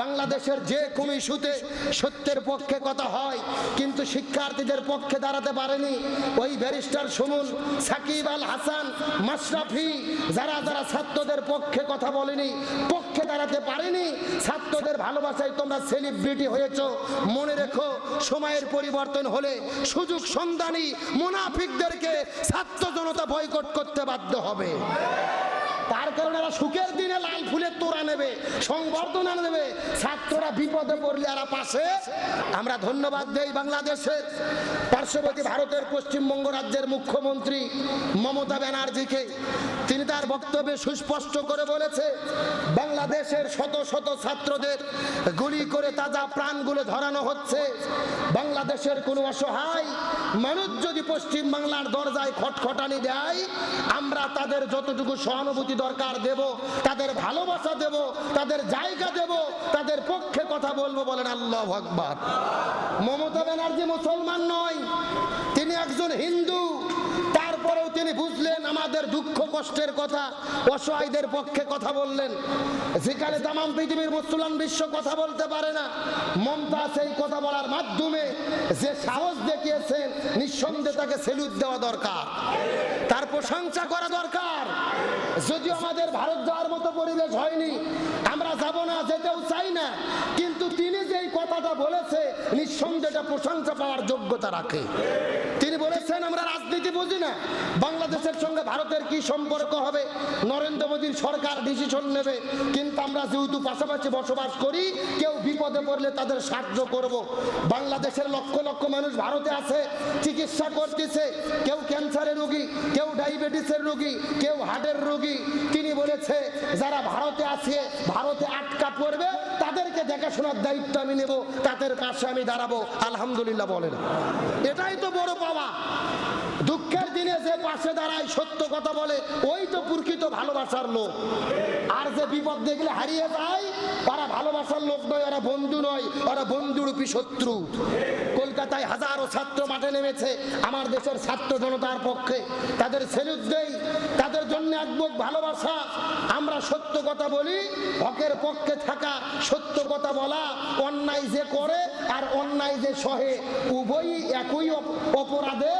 বাংলাদেশের যে কোনো ইস্যুতে সত্যের পক্ষে কথা হয়, কিন্তু শিক্ষার্থীদের পক্ষে দাঁড়াতে পারেনি। ওই ব্যারিস্টার সুমন, সাকিব আল হাসান, মাশরাফি, যারা যারা ছাত্রদের পক্ষে কথা বলেনি, পক্ষে দাঁড়াতে পারেনি, ছাত্রদের ভালোবাসায় তোমরা সেলিব্রিটি হয়েছো। মনে রেখো, সময়ের পরিবর্তন হলে সুযোগ সন্ধানী মুনাফিকদেরকে ছাত্র জনতা বয়কট করতে বাধ্য হবে। তার কারণে সুখের দিনে লাল ফুলের নেবে সংবর্ধনা দেবে। ছাত্ররা বিপদে পড়লে আর পাশে। আমরা ধন্যবাদ দেই বাংলাদেশের পার্শ্ববর্তী ভারতের পশ্চিমবঙ্গ রাজ্যের মুখ্যমন্ত্রী মমতা ব্যানার্জিকে, তিনি তার বক্তব্যে সুস্পষ্ট করে বলেছে, বাংলাদেশের শত শত ছাত্রদের গুলি করে তাজা প্রাণগুলো ধরানো হচ্ছে। বাংলাদেশের কোনো অসহায় মানুষ যদি পশ্চিম বাংলার দরজায় খটখটানি দেয়, আমরা তাদের যতটুকু সহানুভূতি দরকার দেব, তাদের ভালোবাসা দেব, তাদের জায়গা দেব, তাদের পক্ষে কথা বলব বলেন আল্লাহ ভগবান মমতা ব্যানার্জি মুসলমান নয় তিনি একজন হিন্দু, তারপরেও তিনি বুঝলেন আমাদের দুঃখ কষ্টের কথা, অসহায়দের পক্ষে কথা বললেন। যেখানে তামাম পৃথিবীর মুসলমান বিশ্ব কথা বলতে পারে না মমতা সেই কথা বলার মাধ্যমে যে সাহস দেখিয়েছেন নিঃসন্দেহে তাকে সেলুট দেওয়া দরকার। তার প্রশংসা করা দরকার। যদিও আমাদের ভারত যাওয়ার মতো পরিবেশ হয়নি, আমরা যাব না, যেতেও চাই না, কিন্তু যেই বলেছে, নিঃসন্দেহে এটা প্রশংসা পাওয়ার যোগ্যতা রাখে। তিনি বলেছেন, আমরা রাজনীতি বুঝি না। বাংলাদেশের সঙ্গে ভারতের কি সম্পর্ক হবে? নরেন্দ্র মোদীর সরকার ডিসিশন নেবে। কিন্তু আমরা যেহেতু পাশাপাশি বসবাস করি, কেউ বিপদে পড়লে তাদের সাহায্য করব। বাংলাদেশের লক্ষ লক্ষ মানুষ ভারতে আছে, চিকিৎসা করতেছে। কেউ ক্যান্সারের রোগী, কেউ ডায়াবেটিসের রোগী, কেউ হার্টের রোগী। তিনি বলেছে, যারা ভারতে আছে, ভারতে আটকা পড়বে তাদেরকে দেখাশোনার দায়িত্ব আমি নেব, তাদের পাশে আমি দাঁড়াবো। আলহামদুলিল্লাহ বলেন এটাই তো বড় পাওয়া। দুঃখের দিনে যে পাশে দাঁড়ায়, সত্য কথা বলে, ওই তো প্রকৃত ভালোবাসার লোক। আর যে বিপদ দেখলে হারিয়ে যায়, ওরা ভালোবাসার লোক নয়, ওরা বন্ধু নয়, ওরা বন্ধুরূপী শত্রু। কলকাতায় হাজারো ছাত্র মাঠে নেমেছে। আমার দেশের ছাত্র জনতার পক্ষে। তাদের সেলুট দেই। তাদের জন্য এক বুক ভালোবাসা। আমরা সত্য কথা বলি, হকের পক্ষে থাকা সত্য কথা বলা, অন্যায় যে করে আর অন্যায় যে সহে। উভয়ই একই অপ- অপরাধে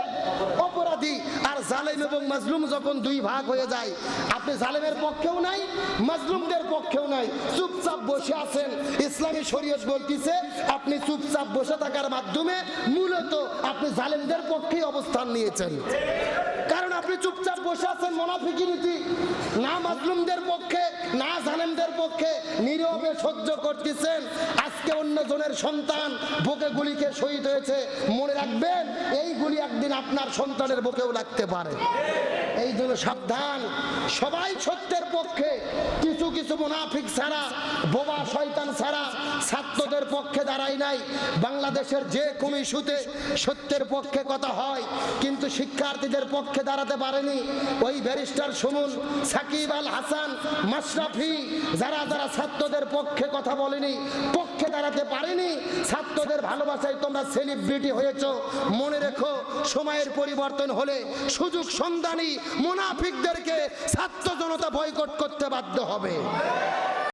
অপরাধী। আর জালেম এবং মাজলুম যখন দুই ভাগ হয়ে যায়, আপনি জালেমের পক্ষেও নাই, মাজলুমদের পক্ষেও নাই। চুপচাপ বসে আছেন। ইসলামী শরীয়ত বলতিছে, আপনি চুপচাপ বসে থাকার মাধ্যমে মূলত আপনি জালেমদের পক্ষেই অবস্থান নিয়েছেন। কারণ আপনি চুপচাপ বসে আছেন মোনাফিকি নীতি। না মাজলুমদের পক্ষে, না জালেমদের পক্ষে নীরবে সহ্য করতেছেন। আজকে অন্য জনের সন্তান বুকে গুলিকে শহীদ হয়েছে। মনে রাখবেন, এই গুলি একদিন আপনার সন্তানের বুকেও লাগতে পারে। এই জন্য সাবধান। সবাই সত্যের পক্ষে। কিছু কিছু মুনাফিক ছাড়া, বোবা শয়তান ছাড়া পক্ষে দাঁড়াই নাই। বাংলাদেশের যে কোনো ইস্যুতে সত্যের পক্ষে কথা হয়, কিন্তু শিক্ষার্থীদের পক্ষে দাঁড়াতে পারেনি। ওই ব্যারিস্টার সুমন, সাকিব আল হাসান, মাশরাফি, যারা যারা ছাত্রদের পক্ষে কথা বলেনি, পক্ষে দাঁড়াতে পারেনি, ছাত্রদের ভালোবাসায় তোমরা সেলিব্রিটি হয়েছ। মনে রেখো, সময়ের পরিবর্তন হলে সুযোগ সন্ধানী মুনাফিকদেরকে ছাত্র জনতা বয়কট করতে বাধ্য হবে।